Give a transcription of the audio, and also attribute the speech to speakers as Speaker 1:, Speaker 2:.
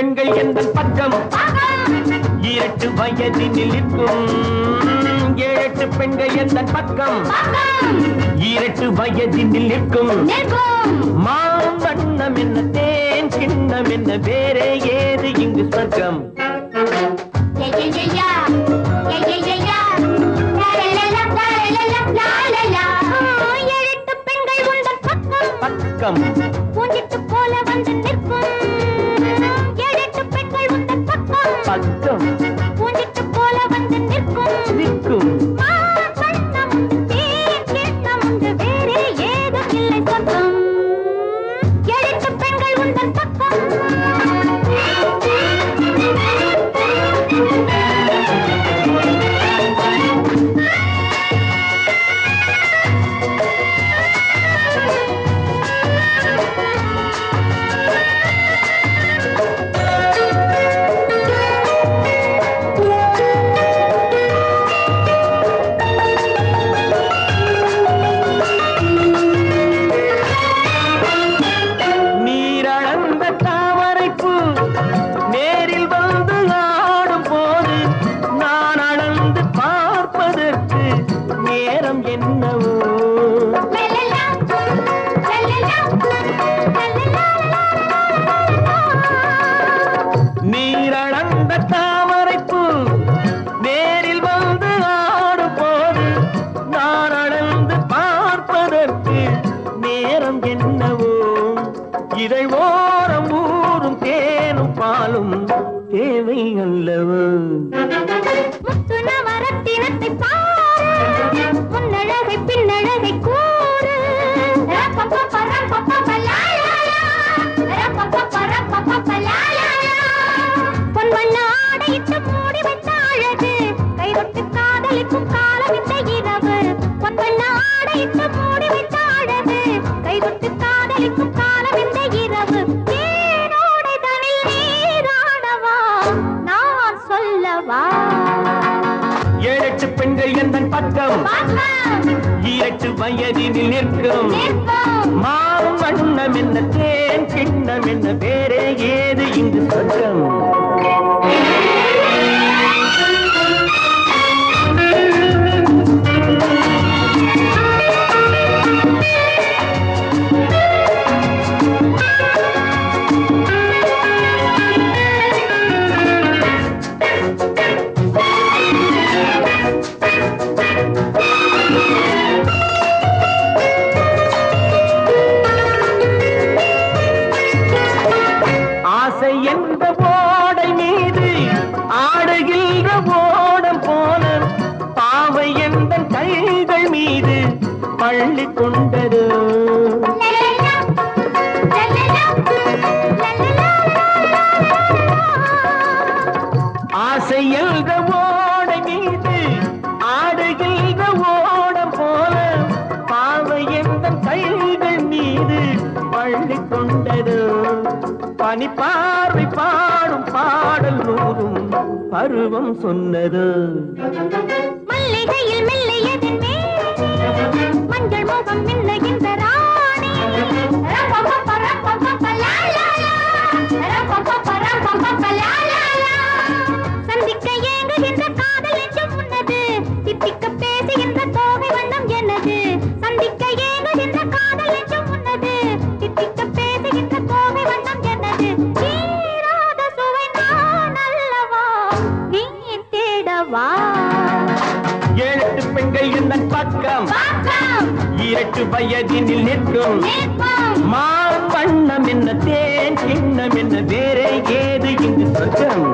Speaker 1: பெண்கள் எந்த பக்கம் இரட்டு வயதினில் இருக்கும் ஏழெட்டு பெண்கள் எந்த பக்கம். இரட்டு வயதினில் இருக்கும் மாம்பண்ணம் என்ன தேன் சின்னம் என்ன வேற ஏது இங்கு சொர்க்கம்.
Speaker 2: பக்கம். போல வந்து நிற்கும். பக்கம்
Speaker 1: நீரளந்த தாமரைப்பூ நேரில் வந்து ஆடும் போது நான் பார்ப்பதற்கு நேரம் என்னவோ? இதை ஓரம் ஊரும் தேனும் பாலும் தேவை அல்லவோ? ஏழெட்டு பெண்கள் எந்த பக்கம்? ஈரட்டு வயதினில் நிற்கும். மாவும் வண்ணம் என்ன தேன் கிண்ணம் என்ன வேறே ஏது இங்கு சொர்க்கம்? கைகள் பள்ளி கொண்டது.
Speaker 2: லலலா,
Speaker 1: ஆசை என்ற ஓடை மீது ஆடுகின்ற ஓடம் போல பாவை என்ற கைகள் மீது பள்ளி கொண்டது. பாடும் பாடல் நூறும் பருவம் சொன்னது.
Speaker 2: மல்லிகையில் மெல்லியதின் மேல் மஞ்சள் மோகம் மின்னுகின்ற
Speaker 1: இரட்டு வயதினில் நிற்கும். மா வண்ணம் என்ன தேன் கிண்ணம் என்ன வேற ஏது இங்கு சொர்க்கம்.